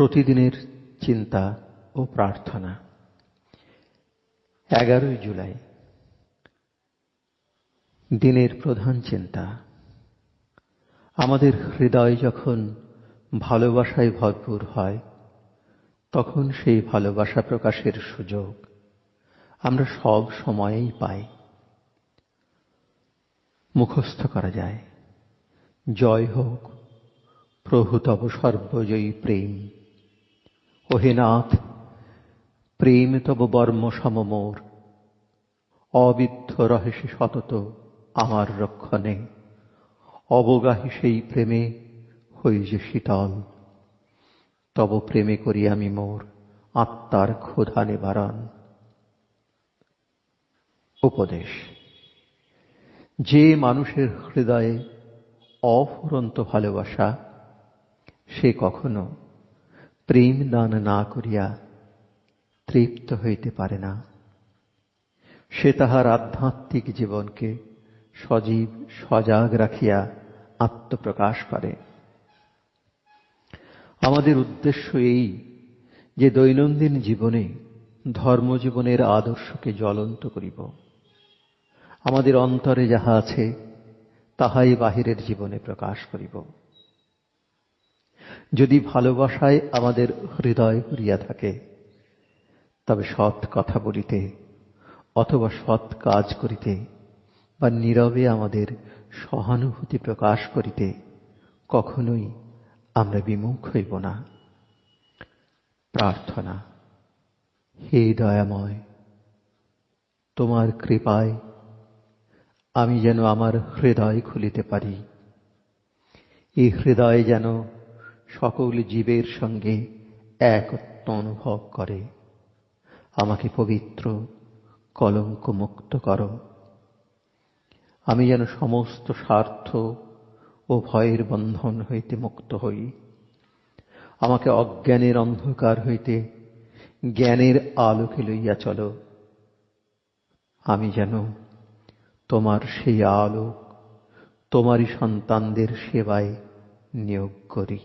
প্রতিদিনের চিন্তা ও প্রার্থনা। এগারোই জুলাই। দিনের প্রধান চিন্তা। আমাদের হৃদয় যখন ভালোবাসায় ভরপুর হয়, তখন সেই ভালোবাসা প্রকাশের সুযোগ আমরা সব সময়েই পাই। মুখস্থ করা যায়। জয় হোক, প্রভু তব সর্বজয়ী প্রেম। ওহে নাথ প্রেম তব বর্ম সমমোর অবিদ্ধ রহেছে সতত আমার রক্ষণে। অবগাহি সেই প্রেমে হই যে শীতল। তব প্রেমে করি আমি মোর আত্মার ক্ষুধা নিবারণ। উপদেশ, যে মানুষের হৃদয়ে অফুরন্ত ভালোবাসা, সে কখনো প্রেম দান না করিয়া তৃপ্ত হইতে পারে না। সে তাহার আধ্যাত্মিক জীবনকে সজীব, সজাগ রাখিয়া আত্মপ্রকাশ করে। আমাদের উদ্দেশ্য এই যে দৈনন্দিন জীবনে ধর্মজীবনের আদর্শকে জ্বলন্ত করিব। আমাদের অন্তরে যাহা আছে, তাহাই বাহিরের জীবনে প্রকাশ করিব। যদি ভালোবাসায় আমাদের হৃদয় ভরিয়া থাকে, তবে সৎ কথা বলিতে অথবা সৎ কাজ করিতে বা নীরবে আমাদের সহানুভূতি প্রকাশ করিতে কখনোই আমরা বিমুখ হইব না। প্রার্থনা, হে দয়াময়, তোমার কৃপায় আমি যেন আমার হৃদয় খুলিতে পারি। এই হৃদয় যেন সকল জীবের সঙ্গে একত্ব অনুভব করে। আমাকে পবিত্র কলঙ্ক মুক্ত কর। আমি যেন সমস্ত স্বার্থ ও ভয়ের বন্ধন হইতে মুক্ত হই। আমাকে অজ্ঞানের অন্ধকার হইতে জ্ঞানের আলোকে লইয়া চলো। আমি যেন তোমার সেই আলোক, তোমারই সন্তানদের সেবায় নিয়োগ করি।